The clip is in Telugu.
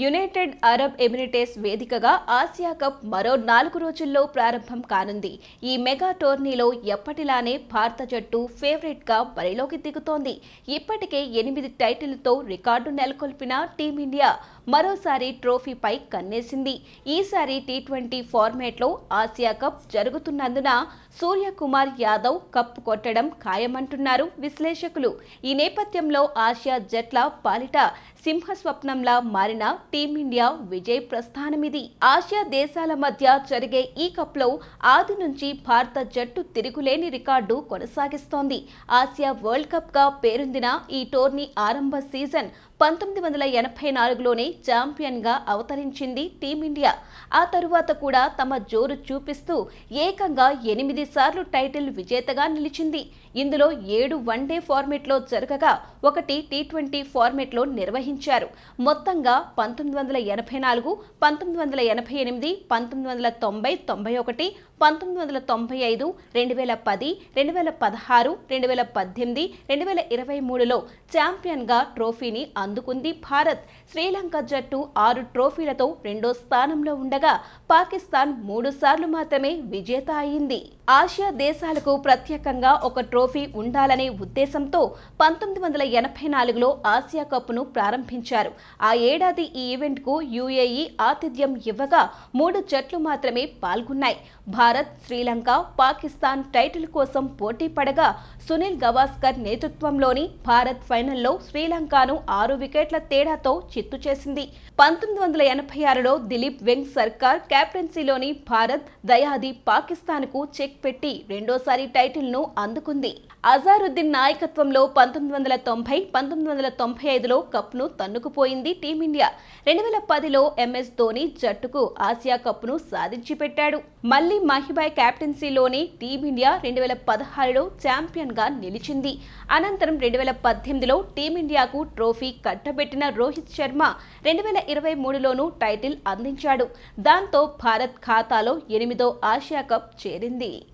యునైటెడ్ అరబ్ ఎమిరేటస్ వేదికగా ఆసియా కప్ మరో నాలుగు రోజుల్లో ప్రారంభం కానుంది. ఈ మెగా టోర్నీలో ఎప్పటిలానే భారత జట్టు ఫేవరెట్గా బరిలోకి దిగుతోంది. ఇప్పటికే ఎనిమిది టైటిల్తో రికార్డు నెలకొల్పిన టీమిండియా మరోసారి ట్రోఫీపై కన్నేసింది. ఈసారి టీ ట్వంటీ ఫార్మేట్లో ఆసియా కప్ జరుగుతున్నందున సూర్యకుమార్ యాదవ్ కప్ కొట్టడం ఖాయమంటున్నారు విశ్లేషకులు. ఈ నేపథ్యంలో ఆసియా జట్ల పాలిట సింహస్వప్నంలా మారిన టీమిండియా విజయ్ ప్రస్థానమిది. ఆసియా దేశాల మధ్య జరిగే ఈ కప్లో ఆది నుంచి భారత జట్టు తిరుగులేని రికార్డు కొనసాగిస్తోంది. ఆసియా వరల్డ్ కప్గా పేరొందిన ఈ టోర్నీ ఆరంభ సీజన్ పంతొమ్మిది వందల ఎనభై నాలుగులోనే ఛాంపియన్గా అవతరించింది టీమిండియా. ఆ తరువాత కూడా తమ జోరు చూపిస్తూ ఏకంగా ఎనిమిది సార్లు టైటిల్ విజేతగా నిలిచింది. ఇందులో ఏడు వన్డే ఫార్మెట్లో జరగగా ఒకటి టీ ట్వంటీ ఫార్మెట్లో నిర్వహించారు. మొత్తంగా పంతొమ్మిది వందల ఎనభై నాలుగు పంతొమ్మిది వందల ఎనభై ఎనిమిది పంతొమ్మిది వందల తొంభై తొంభై ఒకటి పంతొమ్మిది వందల తొంభై ఐదు రెండు వేల పది రెండు వేల పదహారు రెండు వేల పద్దెనిమిది రెండు వేల ఇరవై మూడులో ఛాంపియన్గా ట్రోఫీని అందుకుంది భారత్. శ్రీలంక జట్టు ఆరు ట్రోఫీలతో రెండో స్థానంలో ఉండగా పాకిస్తాన్ మూడు సార్లు మాత్రమే విజేత అయింది. ఆసియా దేశాలకు ప్రత్యేకంగా ఒక ట్రోఫీ ఉండాలనే ఉద్దేశంతో పంతొమ్మిది వందల ఎనభై నాలుగులో ఆసియా కప్ను ప్రారంభించారు. ఆ ఏడాది ఈ ఈవెంట్కు యుఏఈ ఆతిథ్యం ఇవ్వగా మూడు జట్లు మాత్రమే పాల్గొన్నాయి. భారత్ శ్రీలంక పాకిస్తాన్ టైటిల్ కోసం పోటీ పడగా సునీల్ గవాస్కర్ నేతృత్వంలోని భారత్ ఫైనల్లో శ్రీలంకను ఆరు వికెట్ల తేడాతో చిత్తు చేసింది. పంతొమ్మిది వందల ఎనభై ఆరులో దిలీప్ వెంగ్ సర్కార్ క్యాప్టెన్సీలోని భారత్ దయాది పాకిస్తాన్కు చెక్ పెట్టి రెండోసారి టైటిల్ను అందుకుంది. అజారుద్దీన్ నాయకత్వంలో పంతొమ్మిది వందల తొంభై పంతొమ్మిది వందల తొంభై ఐదులో కప్ను తన్నుకుపోయింది టీమిండియా రెండు వేల పదిలో ఎంఎస్ ధోని జట్టుకు ఆసియా కప్ను సాధించి పెట్టాడు మళ్ళీ మహిబాయ్ కెప్టెన్సీలోని టీమిండియా రెండు వేల పదహారులో ఛాంపియన్గా నిలిచింది. అనంతరం రెండు వేల పద్దెనిమిదిలో టీమిండియాకు ట్రోఫీ కట్టబెట్టిన రోహిత్ శర్మ రెండు వేల ఇరవై మూడులోనూ టైటిల్ అందించాడు. దాంతో భారత్ ఖాతాలో ఎనిమిదో ఆసియా కప్ చేరింది.